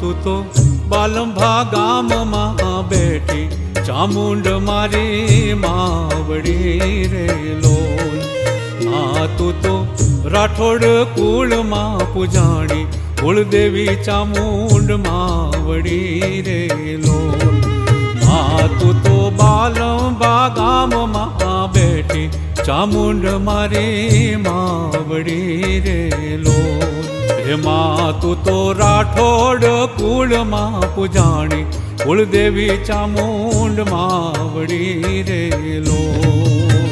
તું તો બાલંભા ગામમાં બેઠી, ચામુંડ મારી માવડી રે લોલ. આ તું તો રાઠોડ કુળમાં પૂજાણી, કુળદેવી ચામુંડ માવડી રે લોલ. તું તો બાલંબા ગામમાં બેઠી, ચામુંડ મારી માવડી રે લોલ. હે માં તું તો રાઠોડ કુળમાં પૂજાણી. કુળદેવી ચામુંડ માવડી રે લોલ